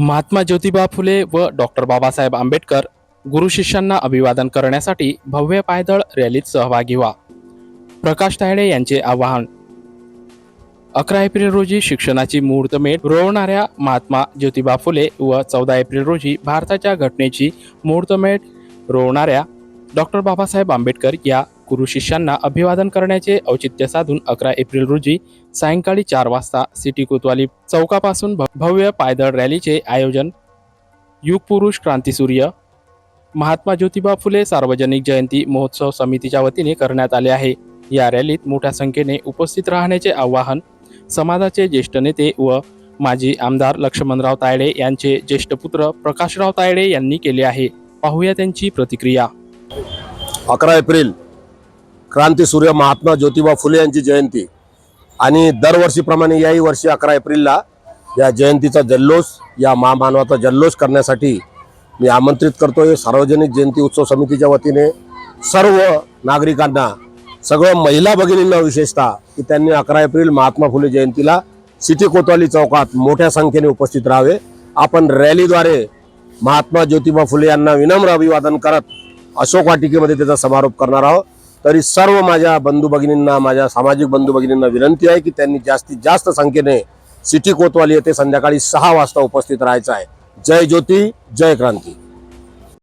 महात्मा ज्योतिबा फुले व डॉक्टर बाबासाहेब आंबेडकर गुरु शिष्यांना अभिवादन करण्यासाठी भव्य पायदळ रॅलीत सहभागी व्हा. प्रकाश तायडे यांचे आवाहन. अकरा एप्रिल रोजी शिक्षणाची मुहूर्तमेढ रोवणाऱ्या महात्मा ज्योतिबा फुले व चौदा एप्रिल रोजी भारताच्या घटनेची मुहूर्तमेढ रोवणाऱ्या डॉक्टर बाबासाहेब आंबेडकर या गुरु शिष्यांना अभिवादन करण्याचे औचित्य साधून अकरा एप्रिल रोजी सायंकाळी चार वाजता सिटी कोतवाली चौकापासून भव्य पायदळ रॅलीचे आयोजन युगपुरुष क्रांतीसूर्य महात्मा ज्योतिबा फुले सार्वजनिक जयंती महोत्सव समितीच्या वतीने करण्यात आले आहे. या रॅलीत मोठ्या संख्येने उपस्थित राहण्याचे आवाहन समाजाचे ज्येष्ठ नेते व माजी आमदार लक्ष्मणराव तायडे यांचे ज्येष्ठ पुत्र प्रकाशराव तायडे यांनी केले आहे. पाहूया त्यांची प्रतिक्रिया. अकरा एप्रिल क्रांतीसूर्य महात्मा ज्योतिबा फुले यांची जयंती. आणि दरवर्षीप्रमाणे याही वर्षी अकरा एप्रिलला या जयंतीचा जल्लोष या महामानवाचा जल्लोष करण्यासाठी मी आमंत्रित करतो. आहे सार्वजनिक जयंती उत्सव समितीच्या वतीने सर्व नागरिकांना सगळं महिला भगिनींना विशेषतः की त्यांनी अकरा एप्रिल महात्मा फुले जयंतीला सिटी कोतवाली चौकात मोठ्या संख्येने उपस्थित राहावे. आपण रॅलीद्वारे महात्मा ज्योतिबा फुले यांना विनम्र अभिवादन करत अशोक वाटिकेमध्ये त्याचा समारोप करणार आहोत. तरी सर्व माझ्या बंधू भगिनींना माझ्या सामाजिक बंधू भगिनींना विनंती आहे की त्यांनी जास्तीत जास्त संख्येने सिटी कोतवाली येथे संध्याकाळी सहा वाजता उपस्थित राहायचं आहे. जय ज्योती जय क्रांती.